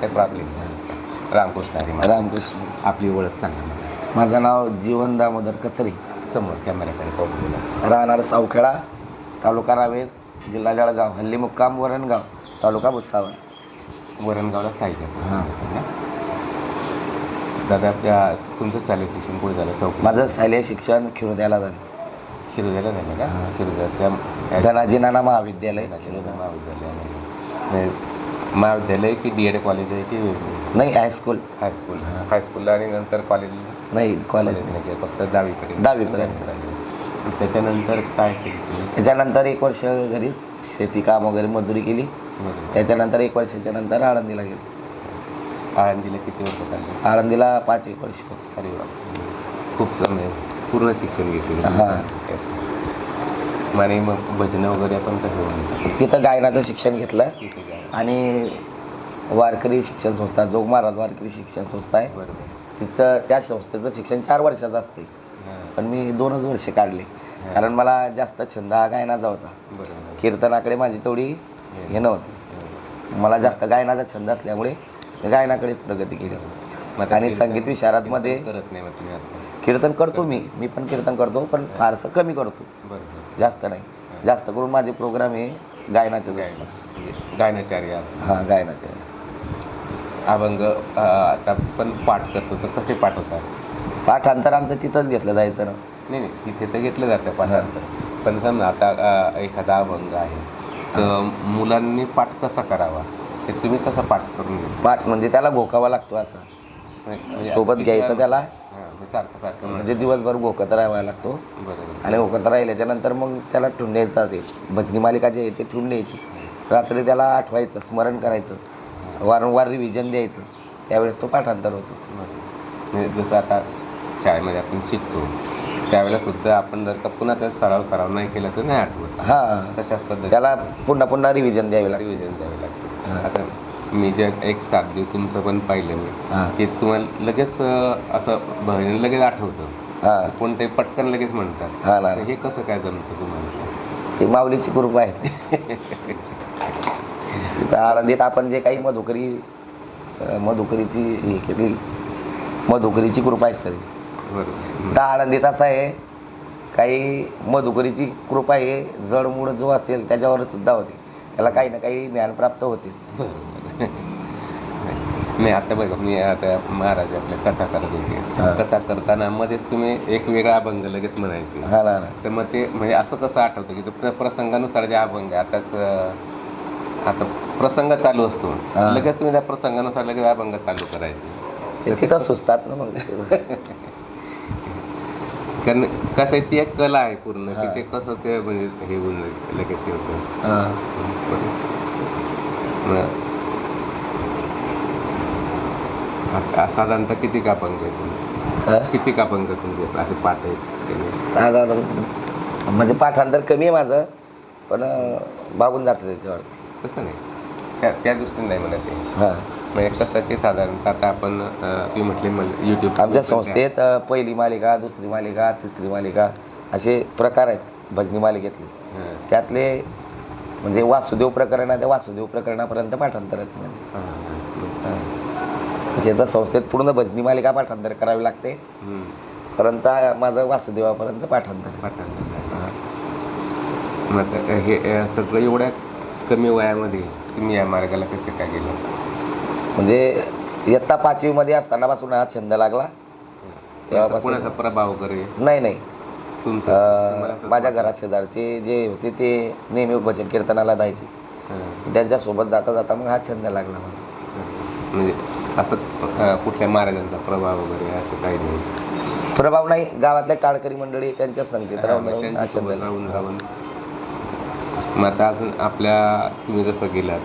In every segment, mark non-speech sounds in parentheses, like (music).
काही प्रॉब्लेम नाही रामकृष्ण. रामकृष्ण आपली ओळख सांगा मला. माझं नाव जीवन दामोदर कचरी. समोर कॅमेऱ्याकडे पाहून राहणार सावखेडा तालुका रावेर जिल्हा जळगाव हल्ली मुक्काम वरणगाव तालुका भुसावळ. वरणगावला स्थायिक असतो हां. दादा त्या तुमचं चालेल शिक्षण पुढे झालं? चौक माझं शालेय शिक्षण खिरोद्याला झालं. शिरोद्याला झालं का? शिरोद्याच्या धनाजी नाना महाविद्यालय. शिरोदा महाविद्यालयामध्ये महाविद्यालय. की डी एड कॉलेज आहे की नाही हायस्कूल हायस्कूल हायस्कूलला आणि नंतर कॉलेज नाही कॉलेज नाही. फक्त दहावीपर्यंत. दहावीपर्यंत. आणि त्याच्यानंतर काय केलं तुम्ही? त्याच्यानंतर एक वर्ष घरीच शेती काम वगैरे मजुरी केली. त्याच्यानंतर एक वर्षाच्या नंतर आळंदीला गेलो. आळंदीला किती वर्ष काढले आळंदीला पाच एक वर्ष होते. अरे वा. खूप चांगलं आहे. पूर्ण शिक्षण घेतलं हां. आणि मग भजनं वगैरे आपण कसं म्हणतो तिथं गायनाचं शिक्षण घेतलं आणि वारकरी शिक्षण संस्था जोग महाराज वारकरी शिक्षण संस्था आहे. बरोबर. तिचं त्या संस्थेचं शिक्षण चार वर्षाचं असते पण मी दोनच वर्षे काढले. कारण मला जास्त छंद हा गायनाचा होता. बरोबर. कीर्तनाकडे माझी तेवढी हे. नव्हती. मला जास्त गायनाचा छंद असल्यामुळे गायनाकडेच प्रगती केली. मग आणि संगीत विशारदमध्ये करत नाही तुम्ही कीर्तन करतो मी. मी पण कीर्तन करतो पण फारसं कमी करतो. बरोबर जास्त नाही. जास्त करून माझे प्रोग्राम हे गायनाचेच असतात. गायनाचार्य. हां गायनाचे अभंग आता पण पाठ करतो. तर कसे पाठ होतात पाठांतर आमचं तिथंच घेतलं जायचं ना. नाही नाही. तिथे तर घेतलं जातं पाठांतर. पण समजा आता एखादा अभंग आहे. तर मुलांनी पाठ कसा करावा? ते तुम्ही कसं पाठ करून पाठ म्हणजे त्याला घोकावा लागतो असा. म्हणजे सोबत असं घ्यायचं किती- त्याला. हां, म्हणजे सारखं सारखं म्हणजे दिवसभर घोकत राहावा लागतो. बरोबर. आणि घोकत राहिल्याच्या नंतर मग त्याला ठेवून द्यायचं ते भजनी मालिका जे आहे ते ठेवून द्यायची रात्री त्याला आठवायचं स्मरण करायचं. वारंवार रिव्हिजन द्यायचं. त्यावेळेस तो पाठांतर होतो. बरोबर. म्हणजे जसं आता शाळेमध्ये आपण शिकतो त्यावेळेला सुद्धा आपण जर का पुन्हा त्याचा सराव सराव नाही केला तर नाही आठवत. हां. तशाच पद्धतीने. त्याला पुन्हा पुन्हा रिव्हिजन द्यावी लागते. रिव्हिजन द्यावे लागते. आता मी जे एक सात दिवस तुमचं पण पाहिलं मी हां. की तुम्हाला लगेच असं भजन लगेच आठवतं. हां. कोणते पटकन लगेच म्हणतात. हां हे कसं काय जमतं तुम्हाला? ती माऊलीची कृपा आहे. तिथं आळंदीत आपण जे काही मधुकरी मधुकरीची हे केली मधुकरीची कृपा आहे सर. तर आळंदीत असं आहे काही मधुकरीची कृपा आहे जडमूड जो असेल त्याच्यावर सुद्धा होते. त्याला काही ना काही ज्ञान प्राप्त होतेच. नाही आता बघा मी आता महाराज आपल्या कथा करत. होते. कथा करताना मध्येच तुम्ही एक वेगळा अभंग लगेच म्हणायचे. तर मग ते म्हणजे असं कसं आठवतं की तो प्र- प्रसंगानुसार जे अभंग आहे आता आता प्रसंग चालू असतो. लगेच तुम्ही त्या प्रसंगानुसार लगेच अभंग चालू करायचे. ते तिथं सुचतात ना मग. (laughs) कारण कसं आहे ती एक कला आहे पूर्ण. की ते कसं ते म्हणजे हे होऊन जाईल, लगेच हे होतं. मग साधारणतः किती का अभंग आहे तुम्ही? किती का अभंग तुमचे? असे पाठ आहेत साधारण म्हणजे पाठांतर कमी आहे माझं पण बाबून जातं त्याच्यावरती. तसं नाही. त्या त्या दृष्टीने नाही म्हणत ते हां. म्हणजे कसं की साधारणतः आता आपण तुम्ही म्हटले मला यूट्यूब आमच्या संस्थेत अं, पहिली मालिका दुसरी मालिका तिसरी मालिका असे प्रकार आहेत भजनी मालिकेतले हां. त्यातले म्हणजे वासुदेव प्रकरण आहे त्या वासुदेव प्रकरणापर्यंत पाठांतर आहेत म्हणजे हां. त्याचे तर संस्थेत पूर्ण भजनी मालिका पाठांतर करावी लागते हम्म. परंतु माझं वासुदेवापर्यंत पाठांतर आहे. पाठांतर. हां. मग आता हे अं, सगळं एवढ्या कमी वयामध्ये तुम्ही या मार्गाला कसे काय गेलं म्हणजे इयत्ता पाचवीमध्ये असतानापासून हा छंद लागला. तेव्हापासून कोणाचा प्रभाव वगैरे? नाही नाही. तुमचा? अं, माझ्या घरात शेजारचे जे होते ते नेहमी भजन कीर्तनाला जायचे. त्यांच्यासोबत जाता जाता मग हा छंद लागला मला. म्हणजे असं अं, कुठल्या महाराजांचा प्रभाव वगैरे असं काही नाही? प्रभाव नाही. गावातल्या टाळकरी मंडळी त्यांच्या संगतीत राहून राहून हा छंद त्यांच्यासोबत लागला. राहून राहून. मग आता अजून आपल्या तुम्ही जसं गेलात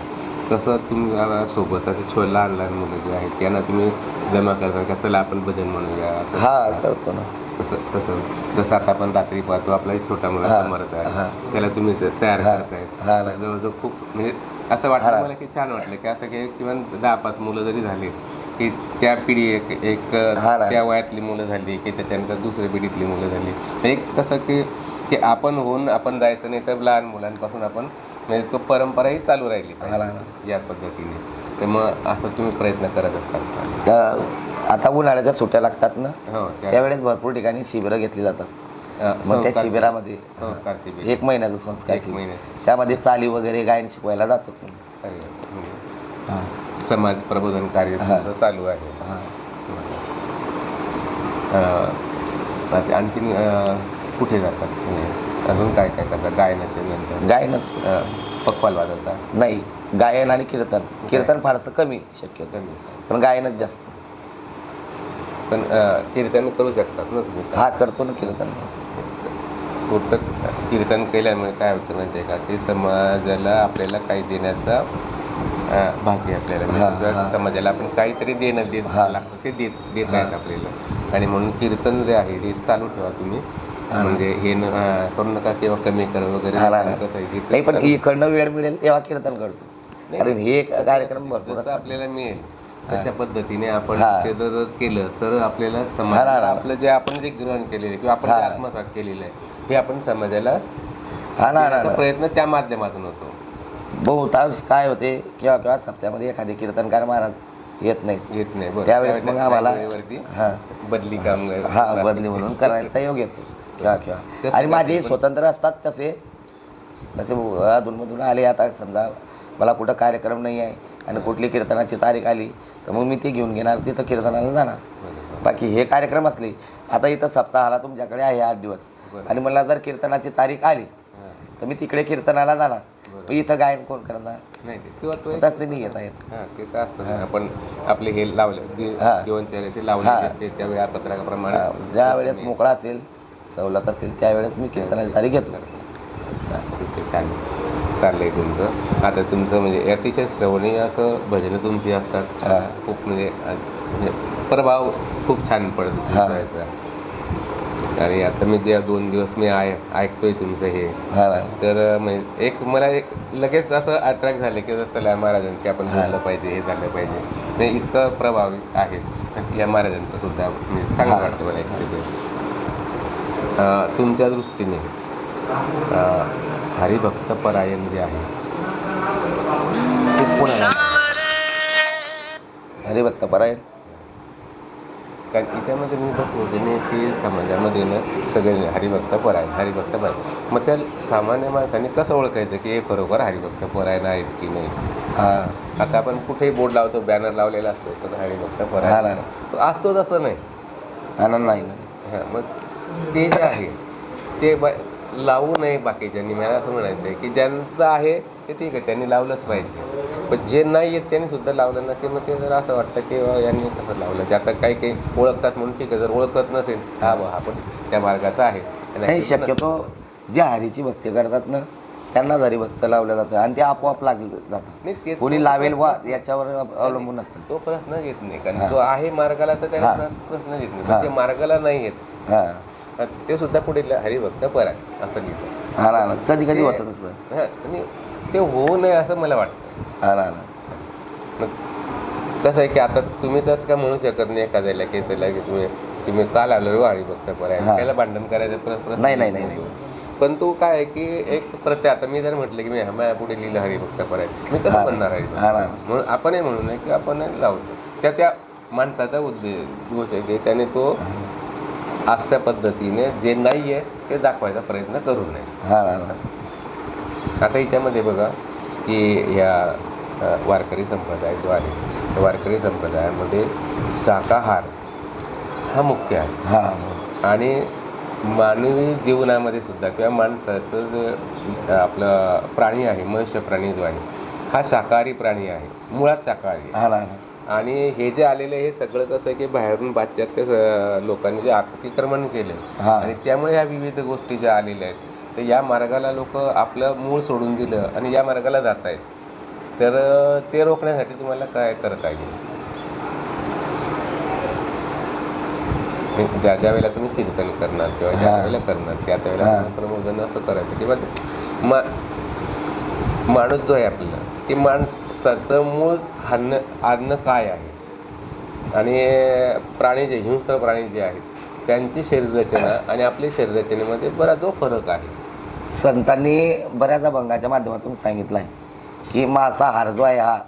तसं तुम्हाला सोबत? असे छोटे लहान लहान मुलं जे आहेत त्यांना तुम्ही जमा करता का? चला आपण भजन म्हणूया असं? हा करतो ना. तसं तसं. जसं आता आपण रात्री पाहतो आपला एक छोटा मुला समर्थ हा. आहे त्याला तुम्ही तयार करतायत हा. जवळजवळ खूप म्हणजे असं वाटलं मला की छान वाटलं की असं की किमान दहा पाच मुलं जरी झाली की त्या पिढी एक एक. त्या वयातली मुलं झाली की त्याच्यानंतर दुसऱ्या पिढीतली मुलं झाली. एक कसं की की आपण होऊन आपण जायचं नाही तर लहान मुलांपासून आपण म्हणजे तो परंपराही चालू राहिली. पाहिजे या पद्धतीने तर मग असं तुम्ही प्रयत्न करत असतात? त्या- आता उन्हाळ्याच्या सुट्ट्या लागतात ना हो त्या- त्यावेळेस भरपूर ठिकाणी शिबिरं घेतली जातात मग त्या संस्कार शिबिरामध्ये संस्कार शिबिर एक महिन्याचं संस्कार एक शिबिर महिन्याचं. त्यामध्ये चाली वगैरे गायन शिकवायला जातो अरे, हां समाज प्रबोधन कार्य. तुमचं चालू आहे हां अ, आता आणखीन अ, कुठे जातात तुम्ही? अजून काय काय करतात? गायनाच्या नंतर. गायनच. पक्वाल वाजवता? नाही गायन आणि कीर्तन. कीर्तन फारसं कमी. शक्यतो कमी पण गायनच जास्त. पण कीर्तन करू शकतात ना तुम्ही? हा करतो ना कीर्तन. पुस्तक कीर्तन केल्यामुळे काय होतं माहिती आहे का? की समाजाला आपल्याला काही देण्याचा भाग्य आपल्याला. समाजाला आपण काहीतरी देणं देत. लागतं ते देत देत आहेत आपल्याला. आणि म्हणून कीर्तन जे आहे ते चालू ठेवा तुम्ही. म्हणजे हे करू नका किंवा कमी कर वगैरे. नाही पण इकडनं वेळ मिळेल तेव्हा कीर्तन करतो. कारण हे कार्यक्रम भरपूर आपल्याला मिळेल तशा पद्धतीने आपण जर केलं तर आपल्याला समाज. आपलं जे आपण जे ग्रहण केलेलं आहे किंवा आपण आत्मसात केलेलं आहे हे आपण समाजाला. प्रयत्न त्या माध्यमातून होतो. बहुतांश काय होते किंवा किंवा सप्त्यामध्ये एखादे कीर्तनकार महाराज येत नाहीत. येत नाही. त्यावेळेस मग आम्हाला हा. बदली काम हा बदली म्हणून करायचा योग येतो. किंवा किंवा तसं आणि माझे स्वतंत्र असतात तसे. तसे अधूनमधून आले आता समजा मला कुठं कार्यक्रम नाही आहे आणि कुठली कीर्तनाची तारीख आली तर मग मी ती घेऊन घेणार तिथं कीर्तनाला जाणार. बाकी हे कार्यक्रम असले आता इथं सप्ताहाला तुमच्याकडे आहे आठ दिवस. आणि मला जर कीर्तनाची तारीख आली तर मी तिकडे कीर्तनाला जाणार. इथं गायन कोण करणार? नाही ते किंवा तसे नाही येता येत. हा तेच असतं. आपण आपले हे लावले हा. दिवनचर्या ते लावलेले असते त्या वेळापत्रकाप्रमाणे ज्या वेळेस मोकळा असेल सवलत असेल त्यावेळेस मी कीर्तनाची तारीख घेतो. अतिशय छान चाललंय तुमचं. आता तुमचं म्हणजे अतिशय श्रवणीय असं भजनं तुमची असतात. खूप म्हणजे म्हणजे प्रभाव खूप छान पडतो हा. आणि आता मी जे दोन दिवस मी आय ऐकतोय तुमचं हे. हा. तर म्हणजे एक मला एक लगेच असं अट्रॅक्ट झालं की चला या महाराजांशी आपण बोललं पाहिजे हे झालं पाहिजे. म्हणजे इतकं प्रभावी आहे. या महाराजांचं सुद्धा म्हणजे चांगलं. वाटतं मला ऐकते तुमच्या दृष्टीने हरिभक्त परायण जे आहे ते कोणाला हरिभक्त परायण? कारण याच्यामध्ये मी बघतो नाही की समाजामध्ये ना सगळे हरिभक्त परायण हरिभक्त परायण. मग त्या सामान्य माणसाने कसं ओळखायचं की हे खरोखर हरिभक्त परायण आहेत की नाही? हा आता आपण कुठेही बोर्ड लावतो बॅनर लावलेला असतो तर हरिभक्त परायण. तो असतो तसं नाही. आनंद नाही ना हां मग ते जे आहे ते बा लावू नये बाकीच्यांनी. मला असं म्हणायचं आहे की ज्यांचं आहे ते ठीक आहे त्यांनी लावलंच पाहिजे. पण जे नाही आहेत त्यांनी सुद्धा लावलं ना की मग ते जर असं वाटतं की "वा, यांनी कसं लावलं? ते आता काही काही ओळखतात म्हणून ठीक आहे जर ओळखत नसेल हा बा हा पण त्या मार्गाचा आहे. नाही शक्यतो जे हरीची भक्ती करतात ना त्यांनाच हरिभक्त लावलं जातं आणि ते आपोआप लागलं नाही, जातं ते कोणी लावेल वा याच्यावर अवलंबून असतं. तो प्रश्न घेत नाही. कारण जो आहे मार्गाला तर त्याला. प्रश्न घेत नाही. ते मार्गाला नाही येत हा. ते सुद्धा पुढे लिहिलं, हरिभक्त पराय असं हा ना ना. कधी कधी होतं तसं. हां आणि ते होऊ नये असं मला वाटतं. हा ना कसं आहे की आता तुम्ही तसं काय म्हणू शकत नाही एखाद्याला की चला की तुम्ही तुम्ही काल आलो रे वारी बघता पर्याय हा. त्याला भांडण करायचं प्र- प्रश्न नाही, नाही, नाही, पण तो काय आहे की एक प्रत्यय आता मी जर म्हटलं की मी माझ्या पुढे लिहिलं हरिभक्त पर्याय मी कसं. म्हणणार हरिभक्त. म्हणून आपणही म्हणू नये की आपण लावतो त्या त्या माणसाचा उद्देश आहे की त्याने तो अशा पद्धतीने जे नाही आहे ते दाखवायचा प्रयत्न करू नये. हा. आता याच्यामध्ये बघा की अ, वारकरी संप्रदाय जो आहे त्या वारकरी संप्रदायामध्ये शाकाहार हा मुख्य आहे. हा. आणि मानवी जीवनामध्ये सुद्धा किंवा माणसाचं जे आपलं प्राणी आहे मनुष्य प्राणी जो आहे हा शाकाहारी प्राणी आहे मुळात शाकाहारी आहे. हा. आणि हे जे आलेलं हे सगळं कसं आहे की बाहेरून पाश्चात्य लोकांनी जे अतिक्रमण केलं. आणि त्यामुळे ह्या विविध गोष्टी ज्या आलेल्या आहेत तर या मार्गाला लोक आपलं मूळ सोडून दिलं आणि या मार्गाला जात आहेत तर ते रोखण्यासाठी तुम्हाला काय करता येईल ज्या ज्या वेळेला तुम्ही कीर्तन करणार किंवा ज्या. वेळेला करणार त्या त्या वेळेला प्रबोधन असं करायचं किंवा मा माणूस जो आहे आपल्याला ते माणसाचं मूळ खाणं अन्न काय आहे? आणि प्राणी जे हिंस्र प्राणी जे आहेत त्यांची शरीररचना आणि आपली शरीररचनेमध्ये बराच जो फरक आहे. संतांनी बऱ्याच अभंगाच्या माध्यमातून सांगितलं आहे की मांसाहार जो आहे हा.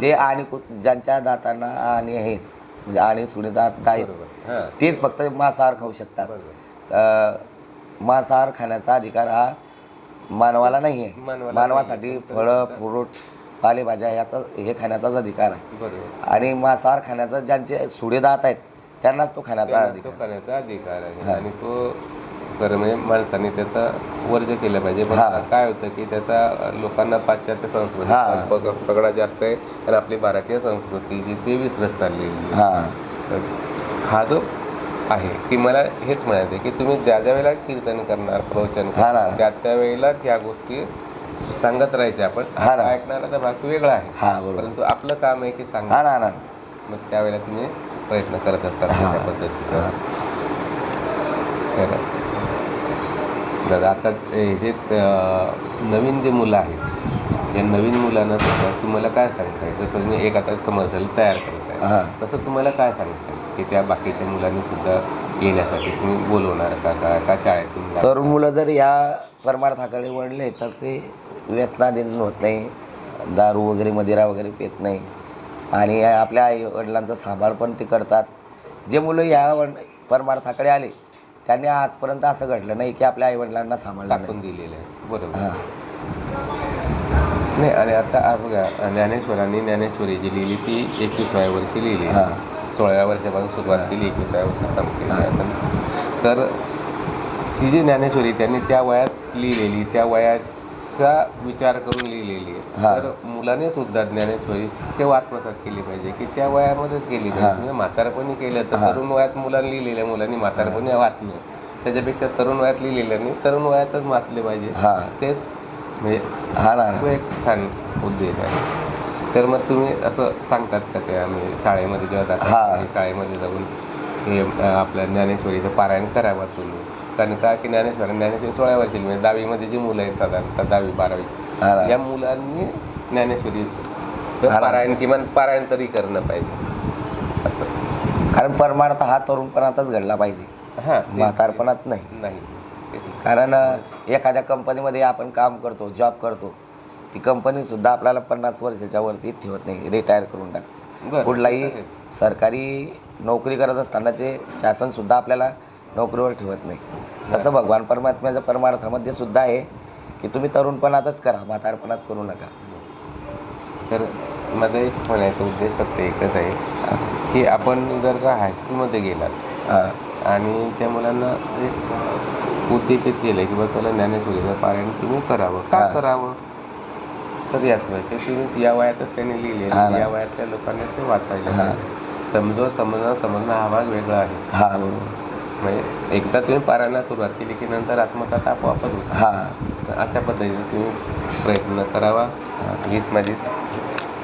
जे आणि कु- ज्यांच्या दातांना आणि आहेत म्हणजे आणि सुणे दात आहेत हां. तेच फक्त मांसाहार खाऊ शकतात. मांसाहार खाण्याचा अधिकार हा मानवाला नाही आहे मानवासाठी फळं फ्रूट पालेभाज्या याचा हे खाण्याचाच अधिकार आहे. आणि मांसाहार खाण्याचा ज्यांचे सुडे दात आहेत त्यांनाच तो खाण्याचा अधिकार तो करण्याचा अधिकार आहे. आणि तो खरं म्हणजे माणसाने त्याचा वर्ज केला पाहिजे. पण हा. काय होतं की त्याचा लोकांना पाश्चात्य संस्कृती हा. पग- पगडा जास्त आहे. आणि आपली भारतीय संस्कृती जी ती विसरत चाललेली. हां. हा जो आहे की मला हेच म्हणायचं आहे की तुम्ही ज्या ज्या वेळेला कीर्तन करणार प्रवचन हा ना. करणार त्या त्या वेळेलाच ह्या गोष्टी सांगत राहायच्या आपण. हा ना. ऐकणारा भाग वेगळा आहे. हा बरोबर. परंतु आपलं काम आहे की सांग हा ना ना. मग त्यावेळेला तुम्ही प्रयत्न करत असतात. तशा पद्धतीनं तर दादा आता हे जे नवीन जे मुलं आहेत या नवीन मुलांना सुद्धा तुम्हाला काय सांगताय जसं तुम्ही एक आता समजलं तयार करताय हा. तसं तुम्हाला काय सांगताय की त्या बाकीच्या मुलांनी सुद्धा येण्यासाठी तुम्ही बोलवणार का? का का शाळेतून तरुण मुलं जर या परमार्थाकडे वळले तर ते व्यसनाधीन होत नाही दारू वगैरे मदिरा वगैरे पित नाही. आणि आपल्या आई वडिलांचा सांभाळ पण ते करतात. जे मुलं या वड परमार्थाकडे आले त्यांनी आजपर्यंत असं घडलं नाही की आपल्या आईवडिलांना सांभाळलं टाकून दिलेलं आहे. बरोबर. हां. नाही आणि आता आ बघा ज्ञानेश्वरांनी ज्ञानेश्वरी जी लिहिली ती एकविसाव्या वर्षी लिहिली. हां. सोळाव्या वर्षापासून सुरुवात केली एकविसाव्या वर्षी संपलेली असं तर ती जी ज्ञानेश्वरी त्यांनी त्या वयात लिहिलेली त्या वयाचा विचार करून लिहिलेली आहे हां. तर मुलाने सुद्धा ज्ञानेश्वरी केव्हा आत्मसात केली पाहिजे की त्या वयामध्येच केली. पाहिजे म्हणजे म्हातारपणी केलं तर तरुण वयात मुलांनी लिहिलेल्या मुलांनी म्हातारपणी वाचणं त्याच्यापेक्षा तरुण वयात लिहिलेल्यानी तरुण वयातच वाचले पाहिजे हां. तेच म्हणजे हा ना तो एक छान उद्देश आहे तर मग तुम्ही असं सांगतात का ते आम्ही शाळेमध्ये जेव्हा हा. आणि शाळेमध्ये जाऊन हे अं, आपल्या ज्ञानेश्वरीचं पारायण करावं तुम्ही कारण का की ज्ञानेश्वर ज्ञानेश्वरी सोळा वर्षी म्हणजे दहावीमध्ये जी मुलं आहेत साधारणतः दहावी बारावी. या मुलांनी ज्ञानेश्वरी. पारायण किमान पारायण तरी करणं पाहिजे असं कारण परमार्थ हा तरुणपणातच घडला पाहिजे हां म्हातारपणात नाही नाही. कारण एखाद्या कंपनीमध्ये आपण काम करतो जॉब करतो ती कंपनीसुद्धा आपल्याला पन्नास वर्षाच्या वरती ठेवत नाही रिटायर करून टाकते कुठलाही. सरकारी नोकरी करत असताना ते शासनसुद्धा आपल्याला नोकरीवर ठेवत नाही तसं भगवान परमात्म्याच्या परमार्थामध्ये सुद्धा आहे की तुम्ही तरुणपणातच करा म्हातारपणात करू नका तर माझा एक म्हणायचा उद्देश फक्त एकच आहे की आपण जर का हायस्कूलमध्ये गेलात आणि त्या मुलांना एक उद्देशित केलं की बा त्याला ज्ञानेश्वरीचं पारायण तुम्ही करावं का. करावं तर याच माहिती तुम्ही या वयातच त्यांनी लिहिले. या वयातल्या लोकांनी ते वाचायला. पाहिजे. समजो समजणं समजणं हा भाग वेगळा आहे म्हणजे एकदा तुम्ही पारायणाला सुरुवात केली की नंतर आत्मसात आपोआपच होतं. हां. अशा पद्धतीने तुम्ही प्रयत्न करावा. हीच माझी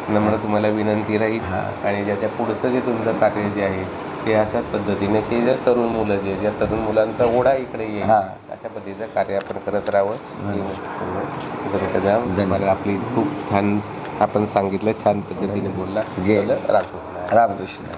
नम्र तुम्हाला विनंती राहील. आणि ज्याच्या पुढचं जे तुमचं कार्य जे आहे ते अशाच पद्धतीने की ज्या तरुण मुलं जे ज्या तरुण मुलांचा ओढा इकडे येईल हा. अशा पद्धतीचं कार्य आपण करत राहावं. धन्यवाद. मला आपली खूप छान आपण सांगितलं छान पद्धतीने बोलला. जे- रामकृष्ण Yeah.